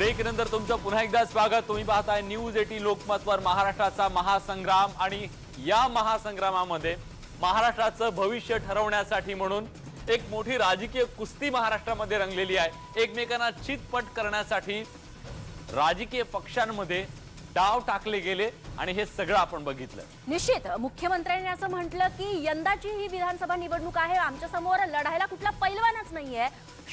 Break नंतर तुमचं पुन्हा एकदा स्वागत. तुम्ही पाहताय न्यूज एटी लोकमतवर महाराष्ट्राचा महासंग्राम आणि या महासंग्रामामध्ये महाराष्ट्राचं भविष्य ठरवण्यासाठी म्हणून एक मोठी राजकीय कुस्ती महाराष्ट्रामध्ये रंगलेली आहे. एकमेकांना चितपट करण्यासाठी राजकीय पक्षांमध्ये डाव टाकले गेले आणि हे सगळं आपण बघितलं. निश्चित. मुख्यमंत्र्यांनी असं म्हटलं की यंदाची ही विधानसभा निवडणूक आहे. आमच्यासमोर लढायला कुठला पैलवानच नाहीये.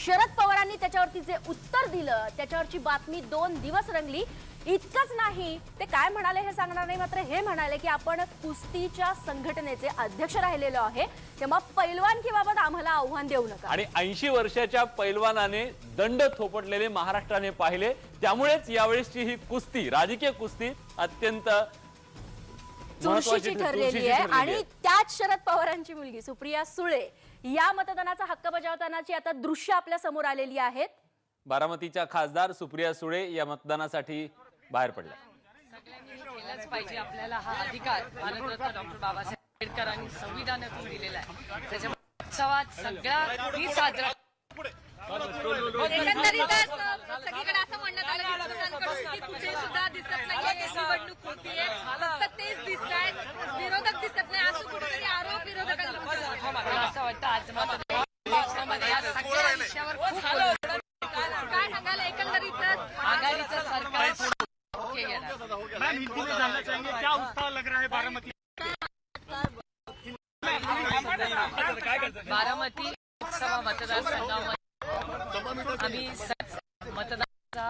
शरद पवारांनी त्याच्यावरती जे उत्तर दिलं त्याच्यावरची बातमी दोन दिवस रंगली. इतकंच नाही ते काय म्हणाले हे सांगणार नाही मात्र हे म्हणाले की आपण कुस्तीच्या संघटनेचे अध्यक्ष राहिलेलो आहे तेव्हा पैलवानकीबाबत आम्हाला आव्हान देऊ नका. आणि ऐंशी वर्षाच्या पैलवानाने दंड थोपटलेले महाराष्ट्राने पाहिले त्यामुळेच यावेळेसची ही कुस्ती राजकीय कुस्ती अत्यंत चुरशीची ठर- ठरलेली आहे. आणि. त्याच शरद पवारांची मुलगी सुप्रिया सुळे या मतदानाचा हक्क बजावतानाची आता दृश्य आपल्यासमोर आलेली आहेत. बारामतीच्या खासदार सुप्रिया सुळे या मतदानासाठी बाहेर केलंच पाहिजे. आपल्याला हा अधिकार भारतरत्न डॉक्टर बाबासाहेब आंबेडकरांनी संविधानातून दिलेला आहे. त्याच्यामुळे उत्सवात सगळ्यांनी साजरा एकंदरीतच सगळीकडे असं म्हणण्यात आलं की तरुणांकडून की कुठे सुद्धा दिसत नाहीये. की निवडणूक होतीये. फक्त तेच दिसत आहेत विरोधक दिसत नाही. असं कुठेतरी आरोप विरोधकांना होतो. मला असं वाटतं आज मतदान देशामध्ये या सगळ्या विषयावर खूप बोललं. काय सांगाल एकंदरीतच? आघाडीचं सरकार. मैम हिंदी में जानना चाहेंगे क्या उत्साह लग रहा है बारामती. बारामती लोकसभा मतदारसंघामध्ये आम्ही मतदानाचा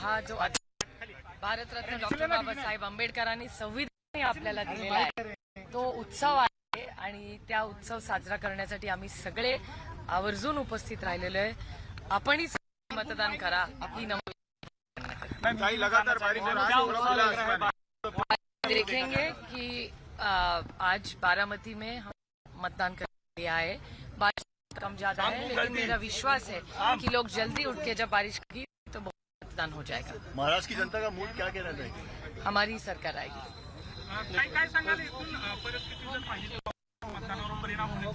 हा जो भारतरत्न डॉक्टर बाबासाहेब आंबेडकरांनी संविधान आपल्याला दिलेला आहे. तो उत्सव आहे आणि त्या उत्सव साजरा करण्यासाठी आम्ही सगळे आवर्जून उपस्थित राहिलेलो आहे. आपणही मतदान करा. ही नम लगातार बारिश हो रही है है देखेंगे कि आज बारामती में हम मतदान कर लिया है बारिश कम ज़्यादा है लेकिन मेरा विश्वास है कि लोग जल्दी उठ के जब बारिश होगी तो बहुत मतदान हो जाएगा। महाराष्ट्र की जनता का मूड क्या कहना चाहिए हमारी सरकार आएगी।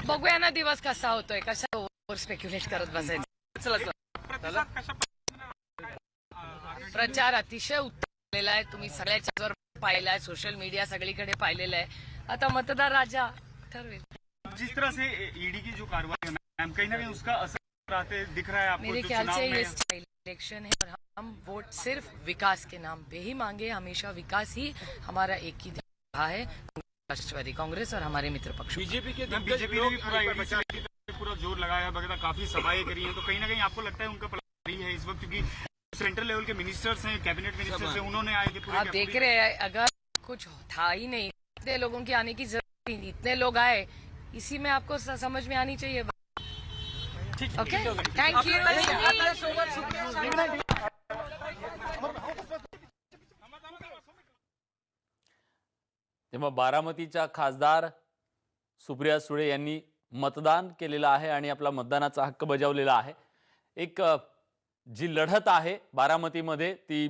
बघूया ना दिवस कसा होतोय कशा ओव्हर स्पेक्युलेट करत बसायचं. चला चला. प्रतिसाद कशा प्रचार अतिशय उत्तम आहे. तुम्ही सगळ्याच्यावर पाहिलाय सोशल मीडिया सगळीकडे पाहिलेलं आहे. आता मतदार राजा ठरवेल. जिस तरह से ईडी की जो कार्रवाई है मैम कहीं ना कहीं उसका असर दिख रहा है आपको मेरे ख्याल से ये इलेक्शन है और हम वोट सिर्फ़ विकास के नाम पे ही मांगे। हमेशा विकास ही हमारा एक ही ध्येय रहा है राष्ट्रवादी कांग्रेस और हमारे मित्र पक्ष। बीजेपी के बीजेपी ने भी पूरा लेकर पूरा ज़ोर लगाया वगैरह काफ़ी सभाएँ करी हैं। तो कहीं ना कहीं आपको लगता है उनका है इस वक्त क्योंकि सेंट्रल लेवल के मिनिस्टर्स हैं कैबिनेट मिनिस्टर्स हैं उन्होंने आए थे पूरे आप देख रहे हैं अगर कुछ था ही नहीं इतने लोगों की आने की जरूरत ही नहीं इतने लोग आए इसी में आपको समझ में आनी चाहिए ओके थैंक यू तेव्हा बारामतीच्या खासदार सुप्रिया सुळे यांनी मतदान केलेलं आहे आणि आपला मतदानाचा हक्क बजावलेला आहे. एक जी लढत आहे बारामतीमध्ये ती